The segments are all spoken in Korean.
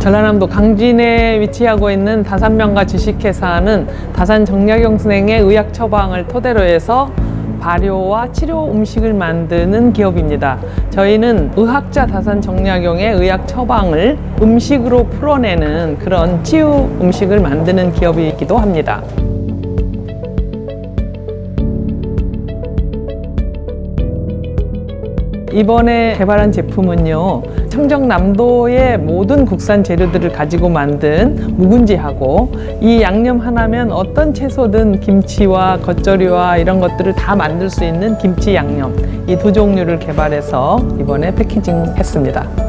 전라남도 강진에 위치하고 있는 다산명가 주식회사는 다산 정약용 선생의 의학 처방을 토대로 해서 발효와 치료 음식을 만드는 기업입니다. 저희는 의학자 다산 정약용의 의학 처방을 음식으로 풀어내는 그런 치유 음식을 만드는 기업이기도 합니다. 이번에 개발한 제품은요, 청정남도의 모든 국산 재료들을 가지고 만든 묵은지하고 이 양념 하나면 어떤 채소든 김치와 겉절이와 이런 것들을 다 만들 수 있는 김치 양념 이 두 종류를 개발해서 이번에 패키징 했습니다.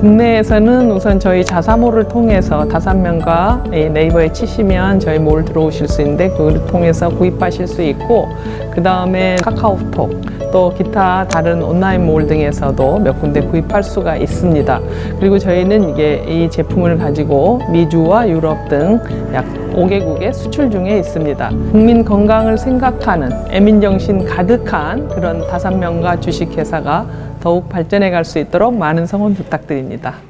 국내에서는 우선 저희 자사몰을 통해서 다산면과 이 네이버에 치시면 저희 몰 들어오실 수 있는데 그걸 통해서 구입하실 수 있고 그 다음에 카카오톡 또 기타 다른 온라인 몰 등에서도 몇 군데 구입할 수가 있습니다. 그리고 저희는 이게 이 제품을 가지고 미주와 유럽 등 약 5개국에 수출 중에 있습니다. 국민 건강을 생각하는 애민 정신 가득한 그런 다산면과 주식회사가 더욱 발전해 갈 수 있도록 많은 성원 부탁드립니다.